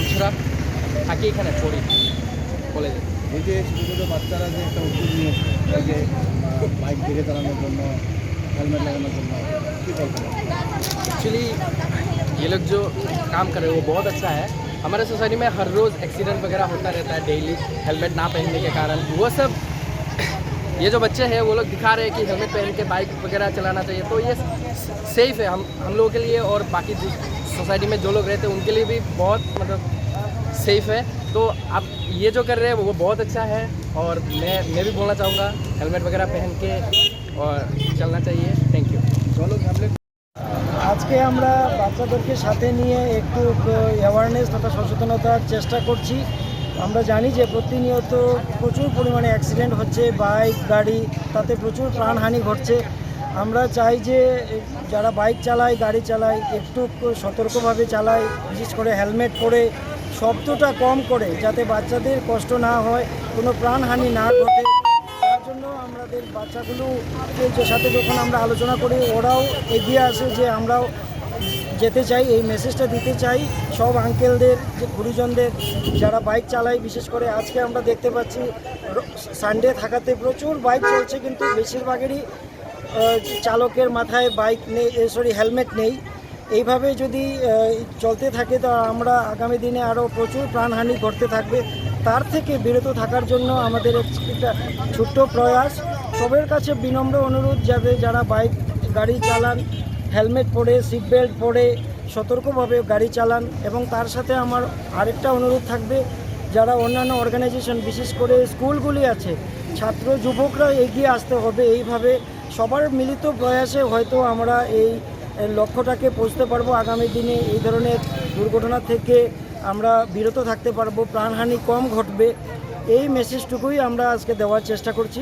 আমছড়া থাকি এখানে পড়ি কলেজে এই যে ছোটো ছোটো বাচ্চারা যে একটা উদ্যোগ নিয়েছে এই যে বাইক দেখে চালানোর জন্য হেলমেট লাগানোর জন্য কী বলবেন एक्चुअली ये लोग जो काम कर रहे हैं वो बहुत अच्छा है हमारे सोसाइटी में हर रोज़ एक्सीडेंट वगैरह होता रहता है डेली हेलमेट ना पहनने के कारण वो सब ये जो बच्चे हैं वो लोग दिखा रहे हैं कि हेलमेट पहन के बाइक वगैरह चलाना चाहिए तो ये सेफ़ है हम हम लोगों के लिए और बाकी सोसाइटी में जो लोग रहते हैं उनके लिए भी बहुत मतलब सेफ़ है तो आप ये जो कर रहे हैं वो बहुत अच्छा है और मैं मैं भी बोलना चाहूँगा हेलमेट वगैरह पहन के और चलना चाहिए थैंक यू চলো সামনে আজকে আমরা বাচ্চাদেরকে সাথে নিয়ে একটু অ্যাওয়ারনেস তথা সচেতনতার চেষ্টা করছি আমরা জানি যে প্রতিনিয়ত প্রচুর পরিমাণে অ্যাক্সিডেন্ট হচ্ছে বাইক গাড়ি তাতে প্রচুর প্রাণহানি ঘটছে আমরা চাই যে যারা বাইক চালায়, গাড়ি চালায়, একটু সতর্কভাবে চালায়, বিশেষ করে হেলমেট পরে, শব্দটা কম করে যাতে বাচ্চাদের কষ্ট না হয়, কোনো প্রাণহানি না ঘটে। তার জন্য আমাদের বাচ্চাগুলো সাথে যখন আমরা আলোচনা করি, ওরাও এগিয়ে আসে যে আমরাও যেতে চাই, এই মেসেজটা দিতে চাই। সব আঙ্কেলদের যে গুরুজনদের, যারা বাইক চালায়, বিশেষ করে আজকে আমরা দেখতে পাচ্ছি সানডে থাকাতে প্রচুর বাইক চলছে, কিন্তু বেশিরভাগেরই চালকের মাথায় বাইক নেই সরি হেলমেট নেই। এইভাবে যদি চলতে থাকে, তা আমরা আগামী দিনে আরও প্রচুর প্রাণহানি ঘটতে থাকবে। তার থেকে বিরত থাকার জন্য আমাদের একটা ছোট্ট প্রয়াস। সবের কাছে বিনম্র অনুরোধ যাতে যারা বাইক গাড়ি চালান হেলমেট পরে সিট বেল্ট পরে, সতর্কভাবে গাড়ি চালান এবং তার সাথে আমার আরেকটা অনুরোধ থাকবে, যারা অন্যান্য অর্গানাইজেশন বিশেষ করে স্কুলগুলি আছে, ছাত্র, যুবকরা এগিয়ে আসতে হবে। এইভাবে সবার মিলিত প্রয়াসে হয়তো আমরা এই লক্ষ্যটাকে পৌঁছতে পারব। আগামী দিনে এই ধরনের দুর্ঘটনা থেকে আমরা বিরত থাকতে পারব। প্রাণহানি কম ঘটবে। এই মেসেজটুকুই আমরা আজকে দেওয়ার চেষ্টা করছি।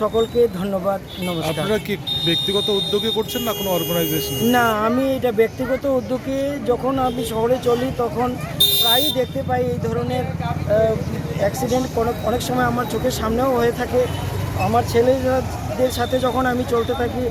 সকলকে ধন্যবাদ। নমস্কার। আপনারা কি ব্যক্তিগত উদ্যোগে করছেন না কোনো অর্গানাইজেশন না আমি এটা ব্যক্তিগত উদ্যোগে যখন আমি শহরে চলি তখন প্রায়ই দেখতে পাই এই ধরনের অ্যাক্সিডেন্ট অনেক সময় আমার চোখের সামনেও হয়ে থাকে। আমার ছেলেদের সাথে যখন আমি চলতে থাকি